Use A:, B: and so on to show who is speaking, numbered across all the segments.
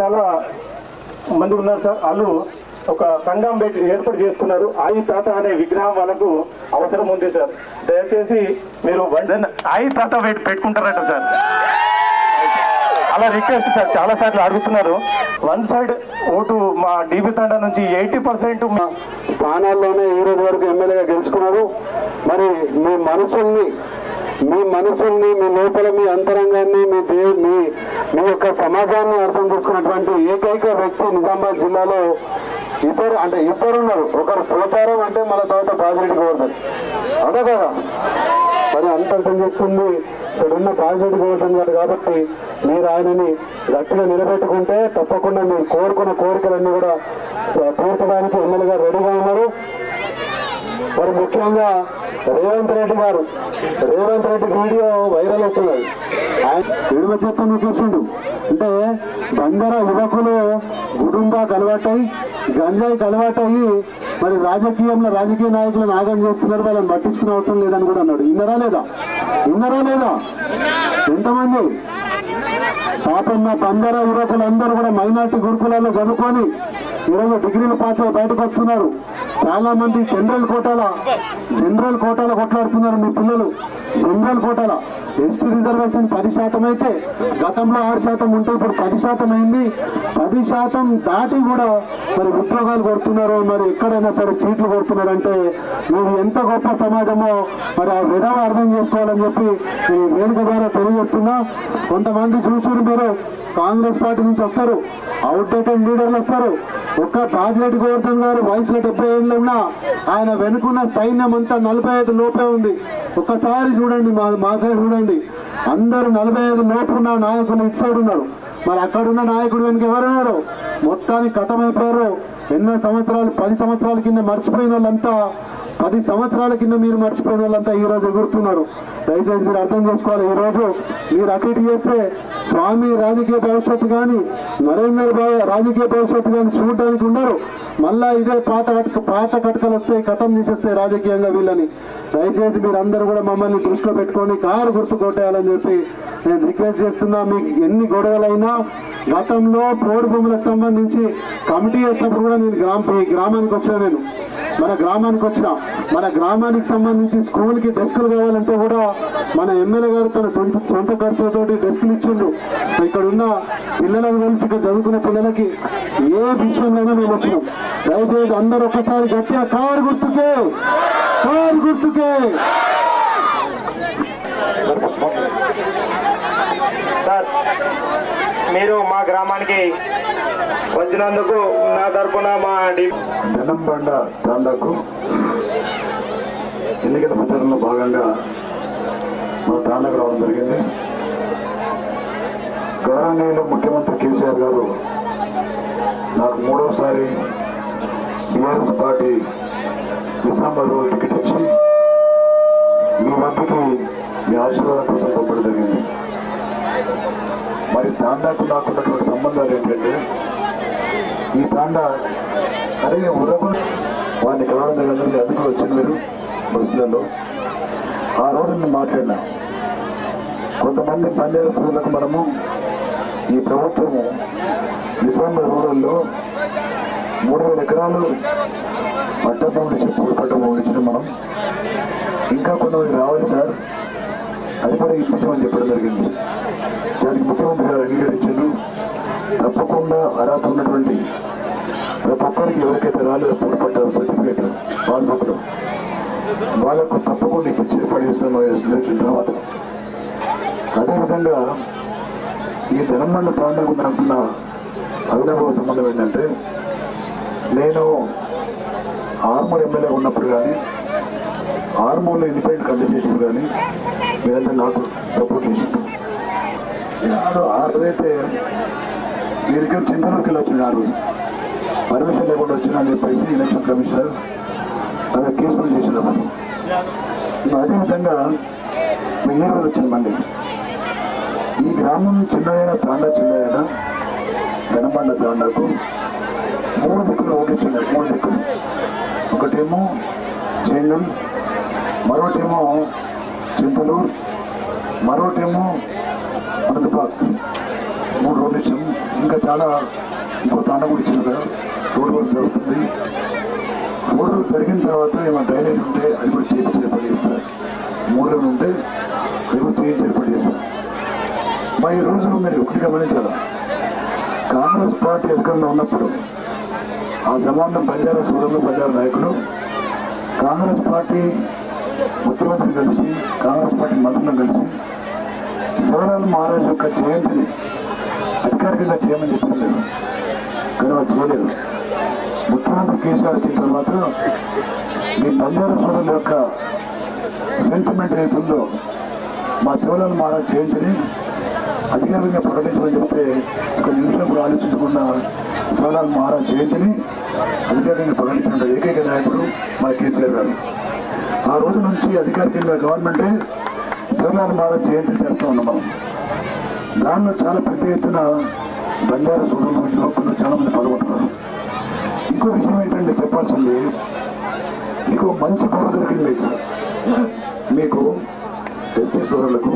A: చాలా మంది ఉన్నారు సార్. వాళ్ళు ఒక సంఘం పెట్టి ఏర్పాటు చేసుకున్నారు. ఆయి తాత అనే విగ్రహం వాళ్ళకు అవసరం ఉంది సార్. దయచేసి మీరు వన్- ఆయి తాత పెట్- పెట్టుకుంటారట సార్. అలా రిక్వెస్ట్ సార్. చాలా సార్లు అడుగుతున్నారు. వన్ సైడ్ ఓటు మా డీబీ తండా నుంచి ఎయిటీ పర్సెంట్
B: స్థానాల్లోనే ఈ రోజు వరకు ఎమ్మెల్యేగా గెలుచుకున్నారు. మరి మీ మనసుల్ని మీ మనసుల్ని మీ లోపల మీ అంతరంగాన్ని మీ దే మీ మీ యొక్క సమాజాన్ని అర్థం చేసుకున్నటువంటి ఏకైక వ్యక్తి నిజామాబాద్ జిల్లాలో ఇద్దరు అంటే ఇద్దరు ఉన్నారు ఒకరు పోచారం అంటే మన తర్వాత పాజిరెడ్డి గోవర్ధన్ అదే కదా? మరి అంత అర్థం చేసుకుంది. ఇక్కడున్న పాజిరెడ్డి గోవర్ధన్ గారు కాబట్టి మీరు ఆయనని గట్టిగా నిలబెట్టుకుంటే తప్పకుండా మీరు కోరుకున్న కోరికలన్నీ కూడా తీర్చడానికి ఎమ్మెల్యేగా రెడీగా ఉన్నారు. మరి ముఖ్యంగా రేవంత్ రెడ్డి గారు. రేవంత్ రెడ్డి వీడియో వైరల్ అవుతున్నది. ఆయన విడువ చెత్త అంటే బంజారా యువకులు గుడుంబాకు కలవాటై గంజాయి కలవాటయ్యి మరి రాజకీయంలో రాజకీయ నాయకులు నాగం చేస్తున్నారు వాళ్ళని పట్టించుకునే అవసరం లేదని కూడా అన్నాడు. ఇన్నరా లేదా? ఇన్నరా లేదా? ఎంతమంది? పాపం మా బంజారా యువకులందరూ కూడా మైనార్టీ గురుకులాల్లో చదువుకొని ఈరోజు డిగ్రీలు పాస్ అయ్యి బయటకు వస్తున్నారు. చాలా మంది జనరల్ కోటాల జనరల్ కోటాల కొట్లాడుతున్నారు మీ పిల్లలు. జనరల్ కోటాల. ఎస్టీ రిజర్వేషన్ పది శాతం అయితే గతంలో ఆరు శాతం ఉంటే ఇప్పుడు పది శాతం అయింది. పది శాతం దాటి కూడా మరి ఉద్యోగాలు కొడుతున్నారు. మరి ఎక్కడైనా సరే సీట్లు కొడుతున్నారంటే మీరు ఎంత గొప్ప సమాజమో మరి ఆ విధవ అర్థం చేసుకోవాలని చెప్పి ఈ వేదిక ద్వారా తెలియజేస్తున్నా. కొంతమంది చూసారు మీరు కాంగ్రెస్ పార్టీ నుంచి వస్తారు. అవుట్డేటెడ్ లీడర్లు వస్తారు. ఒక్క బాజిరెడ్డి గోవర్ధన్ గారు వయసులో డెబ్బై ఏళ్ళు ఉన్నా ఆయన వెనుకున్న సైన్యం అంతా నలభై ఐదు లోపే ఉంది. ఒక్కసారి చూడండి మా మా సైడ్ చూడండి. అందరు నలభై ఐదు లోపు ఉన్న నాయకులు ఇటు సైడ్ ఉన్నారు. మరి అక్కడున్న నాయకుడు వెనుక ఎవరున్నారు? మొత్తానికి కథమైపోయారు. ఎన్నో సంవత్సరాలు పది సంవత్సరాల కింద మర్చిపోయిన వాళ్ళంతా పది సంవత్సరాల కింద మీరు మర్చిపోయిన వాళ్ళంతా ఈ రోజు ఎగురుతున్నారు. దయచేసి మీరు అర్థం చేసుకోవాలి. ఈ రోజు మీరు అటు ఇటు చేస్తే స్వామి రాజకీయ భవిష్యత్తు కానీ నరేంద్ర బాబు రాజకీయ భవిష్యత్తు కానీ చూడడానికి ఉండరు. మళ్ళా ఇదే పాత కటక పాత కటకలు వస్తాయి కథం తీసేస్తాయి రాజకీయంగా వీళ్ళని. దయచేసి మీరు అందరూ కూడా మమ్మల్ని దృష్టిలో పెట్టుకొని కారు గుర్తు కొట్టేయాలని చెప్పి నేను రిక్వెస్ట్ చేస్తున్నా. మీకు ఎన్ని గొడవలైనా గతంలో పోడు భూములకు సంబంధించి కమిటీ చేసినప్పుడు కూడా నేను గ్రామ ఈ గ్రామానికి వచ్చిన నేను. మన గ్రామానికి వచ్చిన. మన గ్రామానికి సంబంధించి స్కూల్కి డెస్కులు కావాలంటే కూడా మన ఎమ్మెల్యే గారు తన సొంత సొంత ఖర్చులతోటి డెస్కులు ఇచ్చిండు. ఇక్కడ ఉన్న పిల్లలకు కలిసి ఇక్కడ చదువుకునే పిల్లలకి ఏ విషయంలోనే మేము వచ్చినాం. దయచేసి అందరూ ఒక్కసారి గట్టిగా కారు గుర్తుకే కారు గుర్తుకే.
A: సార్ మీరు మా గ్రామానికి వచ్చినందుకు నా తరఫున మా డి
B: జనంబండ తాండాకు ఎన్నికల ప్రచారంలో భాగంగా మా తాండకు రావడం జరిగింది. గౌరవనీయులు ముఖ్యమంత్రి కేసీఆర్ గారు నాకు మూడవసారి బీఆర్ఎస్ పార్టీ నిజామాబాద్ టికెట్ ఇచ్చి మీ వద్దకి మీ ఆశీర్వాదం కోసం పంపడం జరిగింది. మరి తాండాకు నాకున్నటువంటి సంబంధాలు ఏంటంటే ఈ తాండా అరే ఉర్రకు వారిని కలవడం జరిగింది వచ్చింది మీరు బస్సులలో ఆ రోజు నేను మాట్లాడినా. కొంతమంది బంజారా ప్రజలకు మనము ఈ ప్రభుత్వము డిసెంబర్ రూరల్లో మూడు వేల ఎకరాలు పట్ట భూములు ఇచ్చి పట్ట భూములు ఇచ్చిన మనం. ఇంకా కొంతమంది రావాలి సార్. అది కూడా ఇప్పించమని చెప్పడం జరిగింది. దానికి ముఖ్యమంత్రి గారు అంగీకరించారు. తప్పకుండా అర్హత ఉన్నటువంటి ప్రతి ఒక్కరికి ఎవరికైతే రాలేదో పూర్పట్ట సర్టిఫికేట్ పాస్బుక్లో వాళ్ళకు తప్పకుండా ఇప్పుడు ఏర్పాటు తర్వాత. అదేవిధంగా ఈ ధనమండ ప్రాంతంలో అనుకున్న అవినాభావ సంబంధం ఏంటంటే నేను ఆర్మూర్ ఎమ్మెల్యే ఉన్నప్పుడు కానీ ఆర్మూర్లో ఇండిపెండెంట్ కంటెస్ట్ చేసినప్పుడు కానీ మీరంతా నాకు సపోర్ట్ చేసినట్టు. నాడు ఆ అయితే మీ దగ్గర చింతనూరుకి వెళ్ళి పర్మిషన్ లేకుండా వచ్చిన అని చెప్పేసి ఎలక్షన్ కమిషనర్ అలా కేసు చేసినప్పుడు అదేవిధంగా మీ ఏ వచ్చిన మండి ఈ గ్రామం చిన్నదైన తాండా చిన్నదైన ధనబండ తాండాకు మూడు దిక్కులు ఓడించున్నాయి మూడు దిక్కులు. ఒకటేమో చేండూరు మరోటేమో చింతలూరు అనంత
C: పార్క్. మూడు రోజుల ఇచ్చాం ఇంకా చాలా ఇంకో తాండ కూడా ఇచ్చారు రోడ్డు వర్క్ జరుగుతుంది. రోడ్డు జరిగిన తర్వాత ఏమైనా డ్రైనేజ్ ఉంటే అది కూడా చేయించి ఏర్పాటు చేస్తారు. మూలలు ఉంటే అది కూడా చేయించి ఏర్పాటు చేస్తారు. మా ఈ రోజు మీరు ఒకటి గమనించాలా? కాంగ్రెస్ పార్టీ అధికారంలో ఉన్నప్పుడు ఆ జమానం బంజారా సోదరులు బంజారా నాయకులు కాంగ్రెస్ పార్టీ ముఖ్యమంత్రి కలిసి కాంగ్రెస్ పార్టీ మంత్రులను కలిసి శివలాల్ మహారాజ్ యొక్క జయంతిని అధికారికంగా చేయమని చెప్పలేదు. కానీ అది చేయలేదు. ముఖ్యమంత్రి కేసీఆర్ వచ్చిన తర్వాత మీ బంజారా సోదరుల యొక్క సెంటిమెంట్ ఏదైతుందో మా శివలాల్ మహారాజ్ జయంతిని అధికారికంగా ప్రకటించమని చెప్తే ఒక నిమిషం కూడా ఆలోచించకుండా శివలాల్ మహారాజ్ జయంతిని అధికారికంగా ప్రకటించిన ఏకైక నాయకుడు మా కేసీఆర్ గారు. ఆ రోజు నుంచి అధికారికంగా గవర్నమెంటే శివలాల్ మహారాజ్ జయంతి చేస్తూ ఉన్నాం మనం. దానిలో చాలా పెద్ద ఎత్తున బంజారా సోదరులు యువకులు చాలా మంది పాల్గొంటున్నారు. ఇంకో విషయం ఏంటంటే చెప్పాల్సింది మీకు మంచి పొర దొరికింది మీకు. మీకు ఎస్టీ సోదరులకు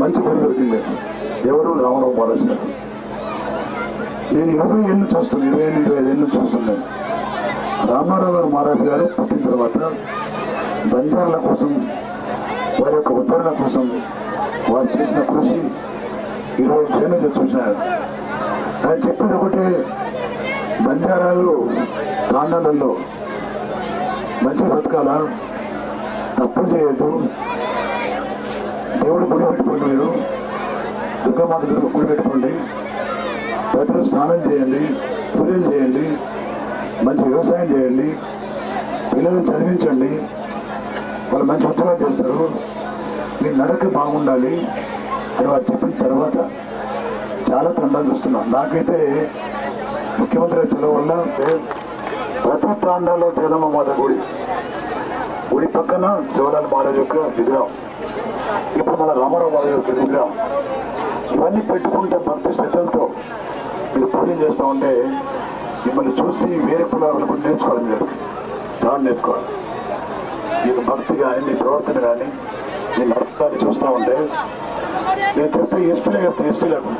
C: మంచి పొర దొరికింది ఎవరు? రామరావు మహారాజ్ గారు. నేను ఇరవై ఏళ్ళు చూస్తాను ఇరవై ఏళ్ళు ఇరవై ఐదు ఏళ్ళు చూస్తున్నాను రామారావు గారు మహారాజ్ గారు పుట్టిన తర్వాత బంజారాల కోసం వారి యొక్క ఉత్తరణ కోసం వారు చేసిన కృషి ఇరవై ఏళ్ళ చూశారు ఆయన చెప్పేది ఒకటే బంజారాలు తాండాలలో మంచి బ్రతకాల తప్పు చేయొద్దు. దేవుడు గుడి పెట్టుకోండి మీరు. దుర్గమాత గుడి పెట్టుకోండి. ప్రతిరోజు స్నానం చేయండి పూజలు చేయండి మంచి వ్యవసాయం చేయండి పిల్లల్ని చదివించండి. వాళ్ళు మంచి ఉద్యోగాలు చేస్తారు. మీ నడక బాగుండాలి. అని వారు చెప్పిన తర్వాత చాలా తండాలు చూస్తున్నాం. నాకైతే ముఖ్యమంత్రి చదువు వల్ల ప్రతి తాండాలో జగదమ్మ మాత గుడి. గుడి పక్కన శివలాల్ మహారాజ్ యొక్క విగ్రహం. ఇప్పుడు మన రామారావు మహారాజ్ యొక్క విగ్రహం. ఇవన్నీ పెట్టుకుంటే భక్తి శ్రద్ధలతో మీరు పూజ చేస్తూ ఉంటే మిమ్మల్ని చూసి వేరే కులాలకు నేర్చుకోవాలి మీరు. దాన్ని నేర్చుకోవాలి. మీరు భక్తి కానీ మీ ప్రవర్తన కానీ ఈ నడకాన్ని చూస్తూ ఉంటే. నేను చెప్తే ఎస్టీలే చెప్తే ఎస్టీలకు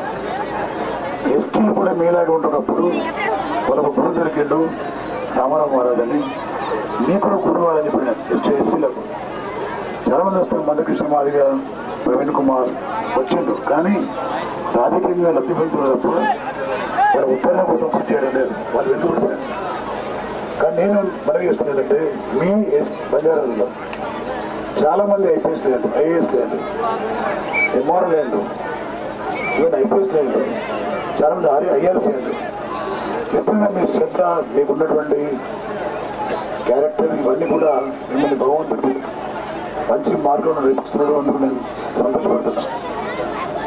C: ఎస్టీలు కూడా మీలాగా ఉంటున్నప్పుడు వాళ్ళకు గురువు దొరికిండు రామారావు మహారాజ్ అని మీకు కూడా గురువు అని చెప్పిన ఎస్టీ ఎస్సీలకు చాలా వస్తారు మందకృష్ణ మాదిగా ప్రవీణ్ కుమార్ వచ్చిండు కానీ రాజకీయంగా లబ్ధి పొందుతున్నప్పుడు వాళ్ళ ఉత్తరం కోసం కృషి చేయడం లేదు. వాళ్ళు ఎందుకు కానీ నేను మనవి చేస్తున్నదంటే మీ ఎస్ బంజారాలలో చాలా మంది ఐపీఎస్ లేదు ఐఏఎస్ లేదు ఎంఆర్ లేదు ఈవెన్ ఐపీఎస్ లేదు చాలా మంది ఆర్ఏ ఐఆర్ఎస్ లేదు. నిజంగా మీ శ్రద్ధ మీకున్నటువంటి క్యారెక్టర్ ఇవన్నీ కూడా మిమ్మల్ని బాగుంటుంది మంచి మార్గంలో నడిపిస్తున్నాడు అందుకు నేను సంతోషపడుతున్నాను.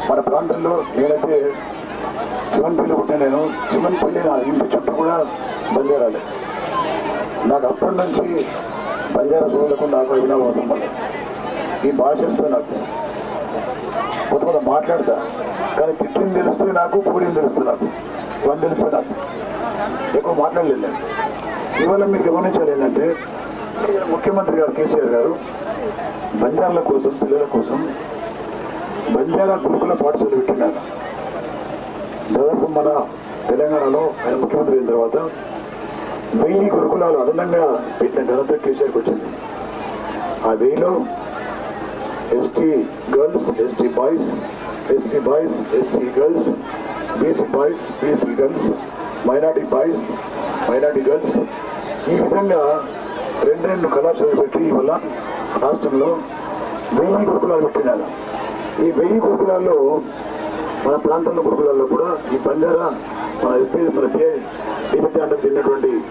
C: మన ప్రాంతంలో నేనైతే చివన్పల్లి పుట్టిన నేను చివన్పల్లి నా ఇంటి చుట్టూ కూడా బందేరాలి నాకు అప్పటి నుంచి బంజారా సోదరులకు నాకు అభినవ ఈ భాష వస్తే నాకు. కొంత కొంత మాట్లాడతా. కానీ తిట్టింది తెలుస్తుంది నాకు పూరింది తెలుస్తుంది నాకు. ఇవన్నీ తెలుస్తుంది నాకు. ఎక్కువ మాట్లాడలేదు నేను. ఇవాళ మీరు గమనించాలి ఏంటంటే ముఖ్యమంత్రి గారు కేసీఆర్ గారు బంజారాల కోసం పిల్లల కోసం బంజారా గురుకుల పాఠశాల పెట్టినారు. దాదాపు మన తెలంగాణలో ఆయన ముఖ్యమంత్రి అయిన తర్వాత వెయ్యి గురుకులాలు అదనంగా పెట్టిన ఘనత కేసీఆర్కి వచ్చింది. ఆ వెయ్యిలో ST girls ST boys SC boys SC girls BC boys BC girls minority boys minority girls. ఈ విధంగా రెండు రెండు కళాశాలలు పెట్టి ఇవాళ రాష్ట్రంలో వెయ్యి గురుకులాలు పెట్టినారు. ఈ వెయ్యి గురుకులాల్లో మన ప్రాంతంలో గురుకులాల్లో కూడా ఈ బంజారా మన ఎస్పీ మన పిఐ అంటే చెందినటువంటి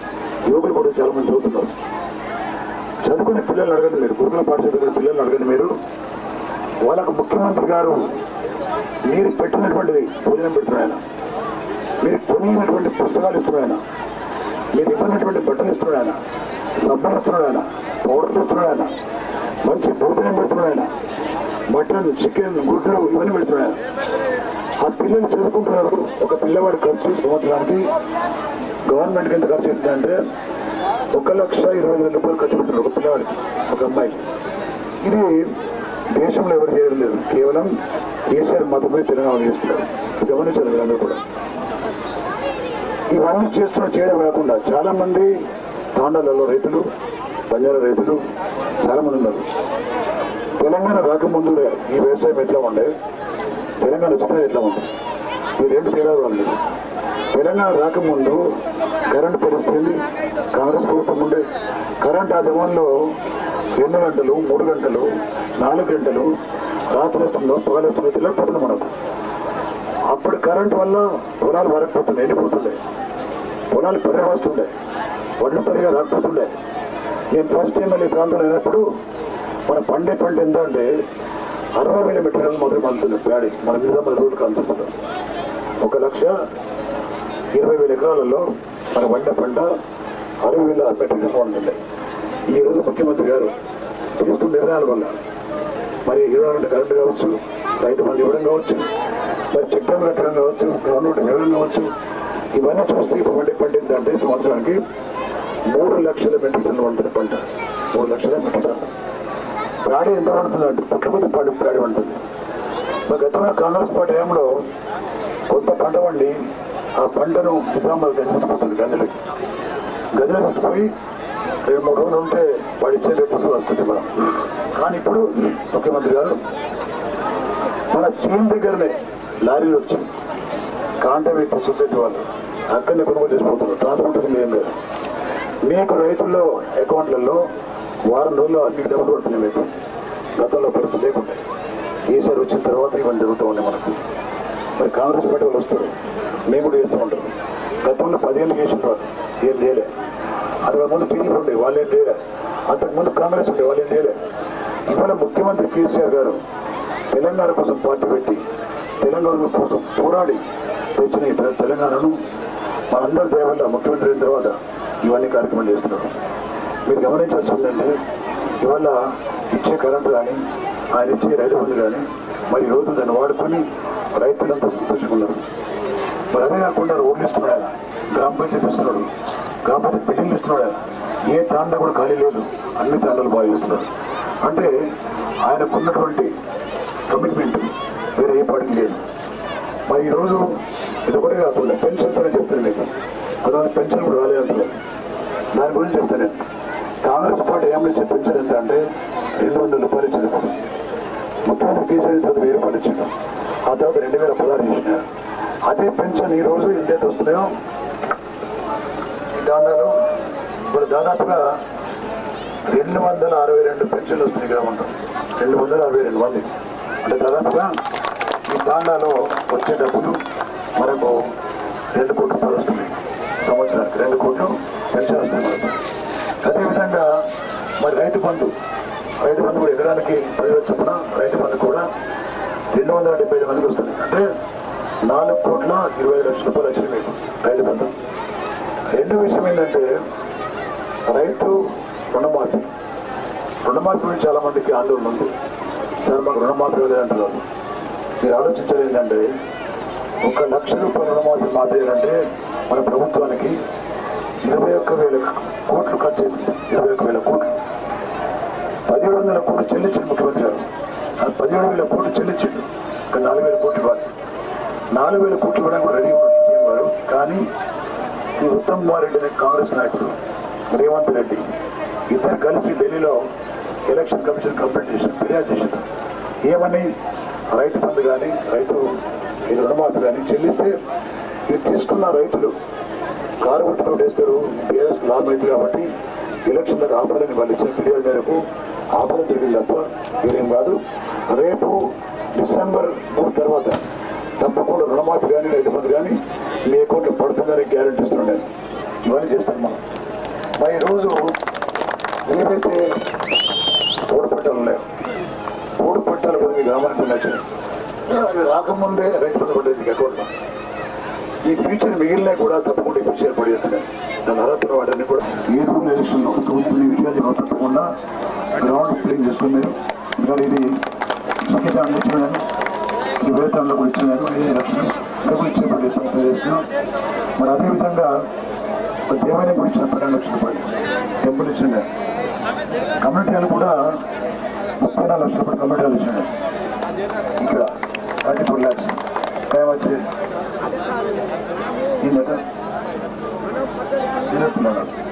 C: యువకులు కూడా చాలా మంది చదువుతున్నారు. చదువుకునే పిల్లలు అడగండి మీరు. గురుకుల పాఠశాల పిల్లలు అడగండి మీరు. వాళ్ళకు ముఖ్యమంత్రి గారు మీరు పెట్టినటువంటిది భోజనం పెడుతున్నాయన మీరు కొనినటువంటి పుస్తకాలు ఇస్తున్నాయన మీరు ఇవ్వనటువంటి బట్టలు ఇస్తున్నాడు ఆయన. సబ్బులు ఇస్తున్నాడు ఆయన. పౌడర్లు ఇస్తున్నాడు ఆయన. మంచి భోజనం పెడుతున్నాడు ఆయన. మటన్ చికెన్ గుడ్లు ఇవన్నీ పెడుతున్నాడు ఆ పిల్లలు చదువుకుంటున్నారు. ఒక పిల్లవాడి ఖర్చు సంవత్సరానికి గవర్నమెంట్కి ఎంత ఖర్చు అవుతుందంటే ఒక లక్ష ఇరవై వేల రూపాయలు ఖర్చు పెడుతున్నారు ఒక పిల్లవాడికి ఒక అమ్మాయికి ఇది దేశంలో ఎవరు చేయడం లేదు. కేవలం కేసీఆర్ మాత్రమే తెలంగాణ చేస్తున్నారు. గమనించారు వీళ్ళందరూ కూడా. ఇవన్నీ చేస్తున్న చేయడం కాకుండా చాలామంది తాండాలలో రైతులు బంజారా రైతులు చాలామంది ఉన్నారు. తెలంగాణ రాకముందు ఈ వ్యవసాయం ఎట్లా ఉండే? తెలంగాణ వచ్చిన ఎట్లా ఉంది ఈ రెండు తేడాలు వాళ్ళు తెలంగాణ రాకముందు కరెంట్ పరిస్థితి కాంగ్రెస్ ప్రభుత్వం ఉండే కరెంట్ ఆ జమాన్లో రెండు గంటలు మూడు గంటలు నాలుగు గంటలు రాత్రి వస్తుందో పగలు వస్తుందో తెలియకపోతుంది మనకు. అప్పుడు కరెంట్ వల్ల పొలాలు వరకపోతుండే ఎండిపోతుండే పొలాలు పెరగ వస్తుండే వడ్లు సరిగా రాకపోతుండే నేను ఫస్ట్ టైం ఈ ప్రాంతంలో అయినప్పుడు మన పండే పంట ఎంత అంటే అరవై వేల మెటీరియల్ మాత్రం అందుతుంది ప్యాడీ మన మీద మన రోడ్డు కనిపిస్తుంది ఒక లక్ష ఇరవై వేల ఎకరాలలో మన పంట పంట అరవై వేల మెటీరియల్ ఉంటుంది ఈ రోజు ముఖ్యమంత్రి గారు తీసుకున్న నిర్ణయాల వల్ల మరి ఇరవై రెండు కరెంటు కావచ్చు రైతు బంధు ఇవ్వడం కావచ్చు మరి చట్టం కట్టడం కావచ్చు గవర్నమెంట్ ఇవ్వడం కావచ్చు ఇవన్నీ చూస్తే ఇప్పుడు పండి పండిందంటే సంవత్సరానికి మూడు లక్షల మెట్రిక్ టన్ను పండుతుంది పంట. మూడు లక్షల మెట్రిక్ టన్ను ప్రాణి ఎంత పండుతుందంటే పుట్టకొద్ది పండి ప్రాణి ఉంటుంది మరి గతంలో కాంగ్రెస్ పార్టీ టైంలో కొంత పంట వండి ఆ పంటను నిజామాబాద్ దగ్గర తీసుకుంటుంది గదిలోకి గదిలో తీసుకుపోయి రెండు మూడు రోజులు ఉంటే వాడు ఇచ్చే రేటు వస్తుంది మనం కానీ ఇప్పుడు ముఖ్యమంత్రి గారు మన చీన్ దగ్గరనే లారీలు వచ్చి కాంటాక్ట్ సొసైటీ వాళ్ళు అక్కడనే కొనుగోలు చేసిపోతున్నారు. ట్రాన్స్పోర్టేషన్ ఏం లేదు. మీకు రైతుల్లో అకౌంట్లలో వారం రోజుల్లో అన్ని డబ్బులు పడుతున్నాయి మీకు. గతంలో పరిస్థితి లేకుండా. ఈసారి వచ్చిన తర్వాత ఇవన్నీ జరుగుతూ ఉన్నాయి మనకు. మరి కాంగ్రెస్ పార్టీ వాళ్ళు వస్తారు. మేము కూడా చేస్తూ ఉంటారు గతంలో పదిహేను చేసిన వాళ్ళు ఏం చేయలే. అంతకుముందు టీడీపీ ఉండే వాళ్ళు ఏం చేయలే. అంతకు ముందు కాంగ్రెస్ ఉండే వాళ్ళు ఏం చేయలే. ఇవాళ ముఖ్యమంత్రి కేసీఆర్ గారు తెలంగాణ కోసం పార్టీ పెట్టి తెలంగాణ కోసం పోరాడి తెచ్చిన ఈ తెలంగాణను మనందరి దేవల్ల ముఖ్యమంత్రి అయిన తర్వాత ఇవన్నీ కార్యక్రమం చేస్తున్నారు. మీరు గమనించాల్సి ఉందంటే ఇవాళ ఇచ్చే కరెంటు కానీ ఆయన ఇచ్చే రైతు బంధు కానీ మరి రోజు దాన్ని వాడుకొని రైతులంతా సంతోషంగా మరి అదే కాకుండా రోడ్లు ఇస్తున్నాడు గ్రామ పంచాయతీ ఇస్తున్నాడు. గ్రామ పంచాయతీ బిల్డింగ్లు ఇస్తున్నాడు ఏ తాండా కూడా ఖాళీ లేదు. అన్ని తాండాలు బాగా చేస్తున్నాడు. అంటే ఆయనకున్నటువంటి కమిట్మెంట్ వేరే ఏ పాటికి లేదు. మరి ఈరోజు ఇది ఒకటే కాకుండా పెన్షన్స్ అని చెప్తాను మీకు కొంతమంది పెన్షన్ కూడా రాలేదంటున్నారు దాని గురించి చెప్తాను నేను. కాంగ్రెస్ పార్టీ ఏమైనా ఇచ్చే పెన్షన్ ఎంత అంటే రెండు వందల రూపాయలు ఇచ్చింది ముఖ్యమంత్రి కేసీఆర్ వెయ్యి రూపాయలు ఇచ్చిండు ఆ తర్వాత రెండు వేల పదహారు చేసిన. అదే పెన్షన్ ఈ రోజు ఎంతైతే వస్తున్నాయో ఈ దాండాలో ఇప్పుడు దాదాపుగా రెండు వందల అరవై రెండు పెన్షన్లు వస్తున్నాయి గ్రామంలో రెండు వందల అరవై రెండు మంది. అంటే దాదాపుగా ఈ దాండాలో వచ్చే డబ్బులు మనకు రెండు కోట్ల రూపాయలు వస్తున్నాయి. సంవత్సరానికి రెండు కోట్లు పెన్షన్ వస్తుంది మనకు. అదేవిధంగా మరి రైతు బంధు. రైతు బంధు కూడా ఎకరానికి పదివేలు చొప్పున రైతు బంధు కూడా రెండు వందల డెబ్బై ఐదు మందికి వస్తుంది. అంటే నాలుగు కోట్ల ఇరవై ఐదు లక్షల రూపాయలు వచ్చింది మీకు. రైతు బంధు రెండో విషయం ఏంటంటే రైతు రుణమాఫీ. రుణమాఫీ గురించి చాలా మందికి ఆందోళన ఉంది. సార్ మాకు రుణమాఫీ లేదంటున్నారు. మీరు ఆలోచించేది ఏంటంటే ఒక లక్ష రూపాయల రుణమాఫీ మాఫీయాలంటే మన ప్రభుత్వానికి ఇరవై ఒక్క వేల కోట్లు ఖర్చు అయింది ఇరవై ఒక్క వేల కోట్లు. పదిహేడు వందల కోట్లు చెల్లించిండు ముఖ్యమంత్రి గారు. పదిహేడు వేల కోట్లు చెల్లించిండు. ఇంకా నాలుగు వేల కోట్లు ఇవ్వాలి. నాలుగు వేల కోట్లు ఇవ్వడానికి కూడా రెడీ ఉన్నాడు సీఎం గారు. కానీ ఈ ఉత్తమ్ కుమార్ రెడ్డి అనే కాంగ్రెస్ నాయకుడు రేవంత్ రెడ్డి ఇద్దరు కలిసి ఢిల్లీలో ఎలక్షన్ కమిషన్ కంప్లైంట్ చేశారు ఫిర్యాదు చేశారు. ఏమని? రైతు బంధు కానీ రైతు ఇది రుణమాఫీ కానీ చెల్లిస్తే ఇది తీసుకున్న రైతులు కారు గుర్తు వేస్తారు బీఆర్ఎస్ లాభం అయింది కాబట్టి ఎలక్షన్లకు ఆపడని వాళ్ళు ఇచ్చిన ఫిర్యాదు మేరకు ఆపడం జరిగింది తప్ప వేరేం కాదు. రేపు డిసెంబర్ మూడు తర్వాత తప్పకుండా రుణమాఫీ కానీ రైతు బంధు కానీ మీ అకౌంట్లో పడుతుందని గ్యారెంటీ ఇస్తున్నాను నేను. ఇవన్నీ చెప్తాను మనం. మరి ఈరోజు ఏవైతే మూడు పట్టాలు ఉన్నాయో మూడు పట్టాలు కూడా మీ గ్రామానికి నచ్చాయి అవి రాకముందే రైతు బంధు పడ్డది అకౌంట్లో. ఈ ఫ్యూచర్ మిగిలిన కూడా తప్పకుండా ఈ ఫ్యూచర్ పడేస్తున్నాయి. దాని అర్హత వాటిని కూడా ఏ రూల్ ఎలక్షన్ కొన్ని విషయాలు తప్పకుండా గ్రౌండ్ క్లీన్ చేసుకుని మీరు ఇంకా ఇది సంఖ్య ఇచ్చినాను ఇది వేతనంలో కూడా ఇచ్చినాను ఐదు లక్షలు ఇంకా కూడా ఇచ్చే పడి చేస్తున్నాం. మరి అదేవిధంగా ఒక దేవాలయం కూడా ఇచ్చిన పన్నెండు లక్షల రూపాయలు టెంపుల్ ఇచ్చిన కమ్యూనిటీలు కూడా ముప్పై నాలుగు లక్షల రూపాయలు కమ్యూనిటీలు వాళ్ళు ఇక్కడ థర్టీ ఫోర్ ల్యాక్స్ టైం వచ్చి ఏంటంటే Yes, ma'am.